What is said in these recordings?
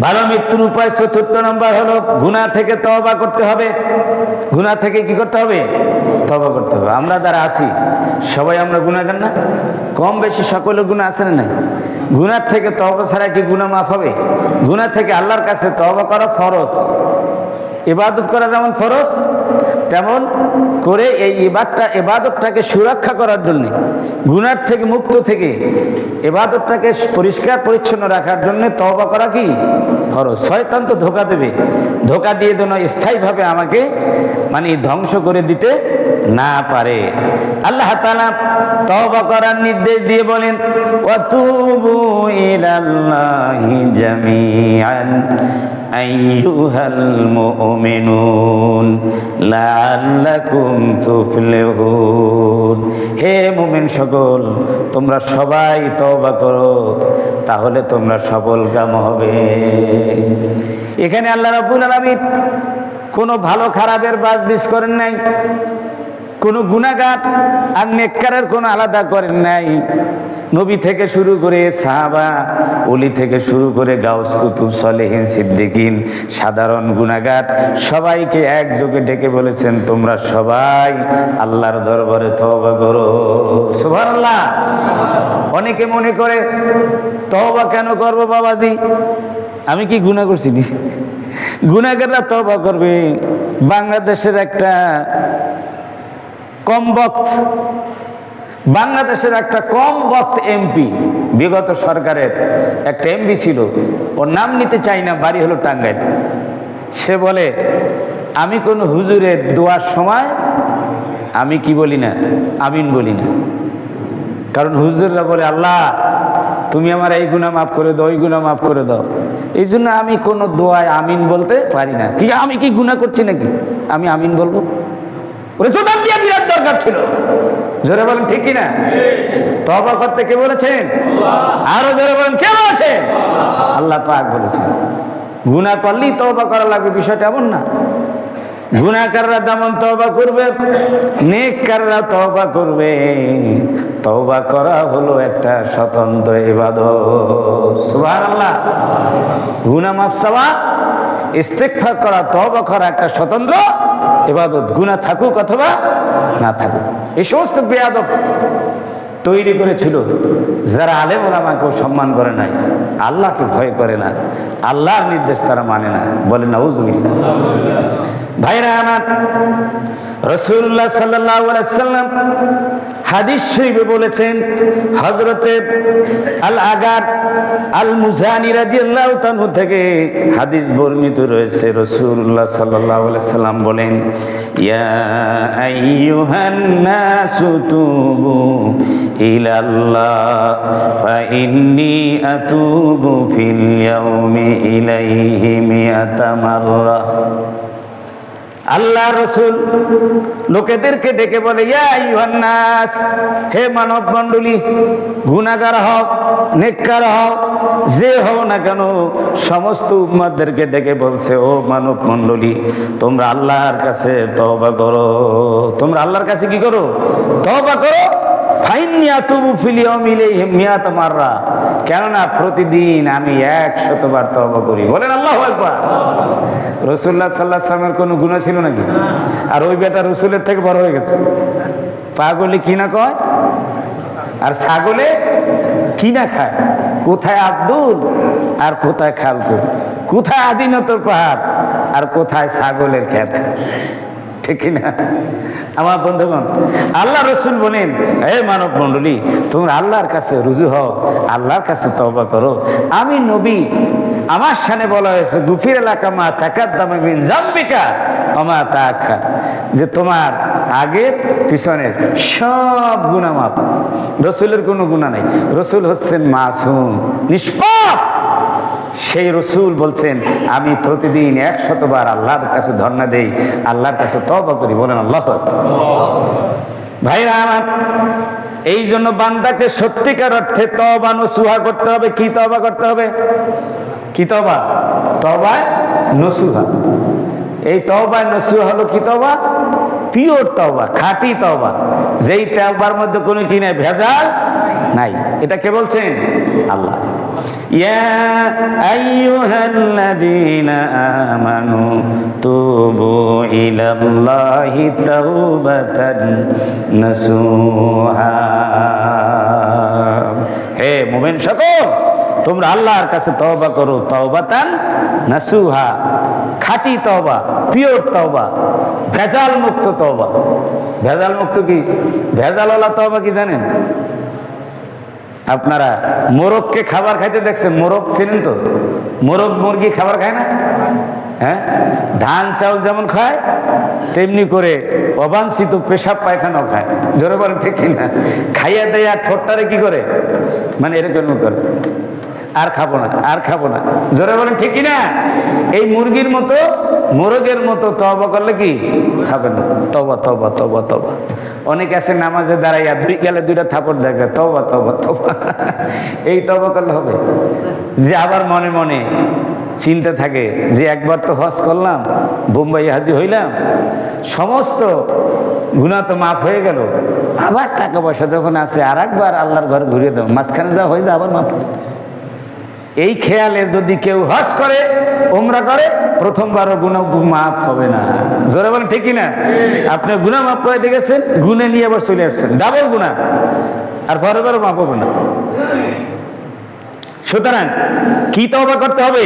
ভালো মৃত্যুর উপায় চতুর্থ নম্বর হলো গুণা থেকে তবা করতে হবে। গুণা থেকে কি করতে হবে? তবা করতে হবে। আমরা যারা আসি সবাই আমরা গুণাগান না? কম বেশি সকলের গুণা আছে না গুণার থেকে তবা ছাড়া কি গুণা মাফ হবে? গুণা থেকে আল্লাহর কাছে তবা করা ফরজ। ইবাদত করা যেমন ফরজ তেমন করে এই ইবাদটা এবাদতটাকে সুরক্ষা করার জন্যে, গুনার থেকে মুক্ত থেকে এবাদতটাকে পরিষ্কার, পরিচ্ছন্ন রাখার জন্যে তওবা করা কি? ফরজ। শয়তান তো ধোকা দেবে। ধোকা দিয়ে যেন স্থায়ীভাবে আমাকে মানে ধ্বংস করে দিতে না পারে। আল্লাহ তালা তওবা করার নির্দেশ দিয়ে বলেন মুমিনুন। হে মুমিন সকল, তোমরা সবাই তওবা করো, তাহলে তোমরা সফল কাম হবে। এখানে আল্লাহ রাব্বুল আলামিন কোনো ভালো খারাপের বাস বিস করেন নাই? কোনো গুণাগার আর নেককারের কোনো আলাদা করেন নাই। নবী থেকে শুরু করে সাহাবা অলি থেকে শুরু করে গাউস, কুতুব, সলেহীন, সিদ্দিকিন, সাধারণ গুণাগার সবাইকে একযোগে ডেকে বলেছেন, তোমরা সবাই আল্লাহর দরবারে তওবা করো। সুবহানাল্লাহ। অনেকে মনে করে, তওবা কেন করব বাবাজি? আমি কি গুণা করছি নি? গুণাগাররা তওবা করবে। বাংলাদেশের একটা কম বক্ত বাংলাদেশের একটা কম বক্ত এমপি বিগত সরকারের একটা এমপি ছিল। ওর নাম নিতে চাই না, বাড়ি হলো টাঙ্গাইল। সে বলে, আমি কোনো হুজুরের দোয়ার সময় আমি কি বলি না, আমিন বলি না। কারণ হুজুররা বলে, আল্লাহ, তুমি আমার এই গুণা মাফ করে দাও, ওই গুণা মাফ করে দাও। এই জন্য আমি কোনো দোয়ায় আমিন বলতে পারি না। কি, আমি কি গুণা করছি নাকি? আমি আমিন বলব? ওরে দিয়ে বিরাট দরকার ছিল। জোরে বলেন ঠিক কিনা? তবা করতে কে বলেছেন? আরও জোরে বলেন কে বলেছেন? আল্লাহ পাক বলেছেন। গুণা করলেই তবা করা লাগবে বিষয়টা এমন না। গুণাকাররা যেমন তবা করবে নেককাররা তবা করবে। তবা করা হলো একটা স্বতন্ত্র ইবাদত। সুবহানাল্লাহ। মাফ চাওয়া ইস্তেগফার করা তবা করা একটা স্বতন্ত্র ইবাদত। গুণা থাকুক অথবা না থাকুক। এই সমস্ত বেয়াদব তৈরি করেছিল। যারা আলেম ওলামাকেও সম্মান করে নাই, আল্লাহকে ভয় করে না, আল্লাহর নির্দেশ তারা মানে না। বলে না উজুবিল্লা ভাইরা আমার রসুল্লাহ সাল্লাম হাদিস শরীফে বলেছেন হজরতে আল আগার আল মুজানি রাদিয়াল্লাহু তাআলা থেকে হাদিস বর্ণিত রয়েছে। রসুল্লাহ সাল্লাল্লাহু আলাইহি সাল্লাম বলেন, ইয়া আইয়ুহান নাসু তুবু ইলাল্লাহ, ফা ইন্নী আতুবু ফিল ইয়াউমি ইলাইহি মিয়াতা মাররা আল্লাহ রসুল লোকেদেরকে ডেকে বলে ইয়াস হে মানব মণ্ডলী গুণাগার হও, নেককার হক যে হও না কেন, সমস্ত উম্মাদেরকে ডেকে বলছে, ও মানব মণ্ডলী, তোমরা আল্লাহর কাছে তবা করো। তোমরা আল্লাহর কাছে কি করো? তবা করো। কেননা প্রতিদিন আমি এক শতবার তবা করি। বলেন আল্লাহ একবার রসুল্লাহ সাল্লাহ সালামের কোনো গুণা ছিল নাকি? আর ওই বেটা রসুলের থেকে বড় হয়ে গেছে। পাগলে কি না কয়? আর ছাগলে কি না খায়? কোথায় আব্দুল? আর কোথায় খালকুল কোথায় আদিনতর পাহাড়? আর কোথায় ছাগলের খ্যাত ঠিক না আমার বন্ধুগণ, আল্লাহ রসুল বলেন, হে মানব মণ্ডলী তোমরা আল্লাহর কাছে রুজু হও, আল্লাহর কাছে তবা করো। আমি নবী, আমার সামনে বলা হয়েছে, গুফির এলাকা মা তাকার বিন জাম্বিকা আমা তাখা যে তোমার আগের, পিছনের সব গুণা মাপ রসুলের কোনো গুণা নাই। রসুল হচ্ছেন মাসুম, নিষ্পাপ। সেই রসুল বলছেন, আমি প্রতিদিন একশতবার আল্লাহর কাছে ধর্ণা দেই, আল্লাহর কাছে তবা করি, বলেন আল্লাহ ভাইরা আমার, এই জন্য বান্দাকে সত্যিকার অর্থে তবা নসুহা করতে হবে, কি তবা করতে হবে? কি তবা তবায় নসুহা। এই তবায় নসুহা হলো কি তবা পিওর তবা খাঁটি তবা যেই তবার মধ্যে কোনো কি নাই, ভেজাল নাই। এটা কে বলছেন? আল্লাহ। يا أيها الذين آمنوا توبوا إلى الله توبة نصوحا হে মুমিন সকল তোমরা আল্লাহর কাছে তওবা করো তওবাতান নাসুহা খাঁটি তওবা পিওর তওবা ভেজাল মুক্ত তওবা ভেজাল মুক্ত কি ভেজালওয়ালা তওবা কি জানেন আপনারা মোরগকে খাবার খাইতে দেখছেন? মোরগ ছিলেন তো? মোরগ মুরগি খাবার খায় না? হ্যাঁ? ধান, চাউল যেমন খায়, তেমনি করে অবাঞ্ছিত পেশাব পায়খানাও খায়। জোরে বলেন, ঠিক কিনা? খাইয়া দেয়া ঠোঁটটারে কি করে? মানে এরকম করে। আর খাব না, আর খাব না। জোরে বলেন, ঠিক না এই মুরগির মতো, মোরগের মতো তবা করলে কি? খাবে না। তবা তবা তবা তবা অনেক আছে নামাজে দাঁড়াইয়া, দুই গেলে দুইটা থাপড় দেখে তবা তবা তবা এই তবা করলে হবে। যে আবার মনে মনে চিন্তা থাকে, যে একবার তো হজ করলাম, বোম্বাই হাজি হইলাম, সমস্ত গুণা তো মাফ হয়ে গেল। আবার টাকা পয়সা যখন আছে আর একবার আল্লাহর ঘরে ঘুরিয়ে দেবো মাঝখানে যা হয়ে যায়, আবার মাফ হয়ে। এই খেয়ালে যদি কেউ হজ করে ওমরা করে, প্রথমবারও গুণা মাফ হবে না। জোরে বলেন ঠিকই না আপনি গুণা মাফ করে দেখেছেন, গুনে নিয়ে আবার চলে আসছেন। ডাবল গুণা আর পরের বারও মাফ হবে না। সুতরাং কি তবা করতে হবে?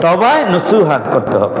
তবায় নসুহাত করতে হবে।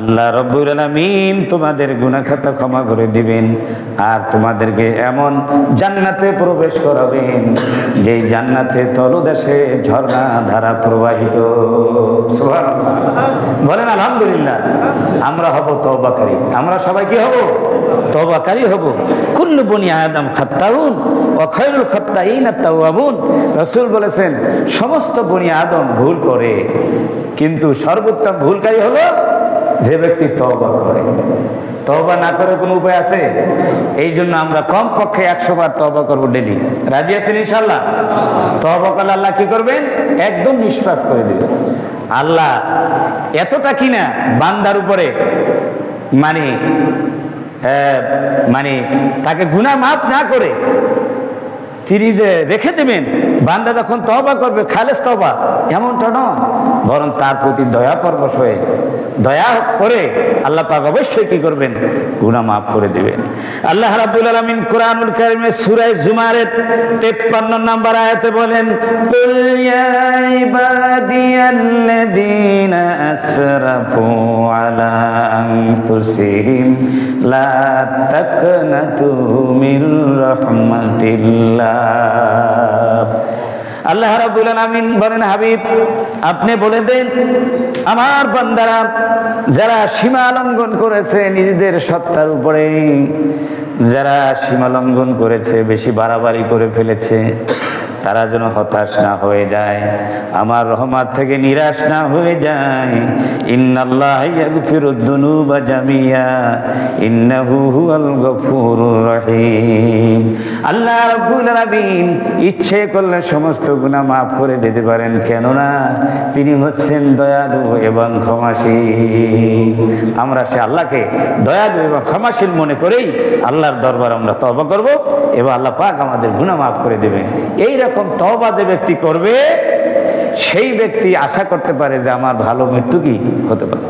আল্লাহ রব্বুল আলামিন তোমাদের গুনাখাতা ক্ষমা করে দিবেন আর তোমাদেরকে এমন জান্নাতে প্রবেশ করাবেন যেই জান্নাতে তলদেশে ঝর্ণা ধারা প্রবাহিত। বলেন, আলহামদুলিল্লাহ, আমরা হব তওবাকারী। আমরা সবাই কি হব? তওবাকারী হব। কুল্লু বনি আদম খাত্তাউন ও খৈরুল খাত্তাইন তাওয়াবুন। রসুল বলেছেন, সমস্ত বনি আদম ভুল করে, কিন্তু সর্বোত্তম ভুলকারী হলো যে ব্যক্তি তওবা করে। তওবা না করে কোনো উপায় আছে? এই জন্য আমরা কমপক্ষে একশো বার তওবা করব ডেলি রাজি আছেন ইনশাল্লাহ তওবা করলে আল্লাহ কি করবেন? একদম নিষ্পাপ করে দিবেন। আল্লাহ এতটা কিনা বান্দার উপরে মানে মানে তাকে গুণা মাফ না করে তিনি রেখে দেবেন। বান্দা যখন তবা করবে, খালেস তবা এমনটা নয়। বরং তার প্রতি দয়া পরবশ হয়ে দয়া করে আল্লাহ পাক অবশ্যই কি করবেন? গুনাহ মাফ করে দিবেন। আল্লাহ রাব্বুল আলামিন কোরআনুল কারীমের সূরা জুমারের 53 নম্বর আয়াতে বলেন আসরাফু আলা আনফুসিহিম, লা তাকনাতু মির রাহমাতিল্লাহ। আল্লাহ রাব্বুল আলামিন বলেন, হাবিব, আপনি বলে দেন, আমার বান্দারা যারা সীমা লঙ্ঘন করেছে নিজেদের সত্তার উপরে, যারা সীমা লঙ্ঘন করেছে, বেশি বাড়াবাড়ি করে ফেলেছে, তারা যেন হতাশ না হয়ে যায়, আমার রহমাত থেকে নিরাশ না হয়ে যায়। ইন্নাল্লাহ দুনুবা জামিয়া, ইন্নাহু হুয়াল রহিম। আল্লাহ রাব্বুল ইচ্ছে করলে সমস্ত গুনাহ মাফ করে দিতে পারেন, কেননা তিনি হচ্ছেন দয়ালু এবং ক্ষমাশীল। আমরা সে আল্লাহকে দয়ালু এবং ক্ষমাশীল মনে করেই আল্লাহর দরবার আমরা তওবা করব এবং আল্লাহ পাক আমাদের গুনাহ মাফ করে দেবেন। এই রকম তওবা যে ব্যক্তি করবে, সেই ব্যক্তি আশা করতে পারে যে আমার ভালো মৃত্যু কি? হতে পারে।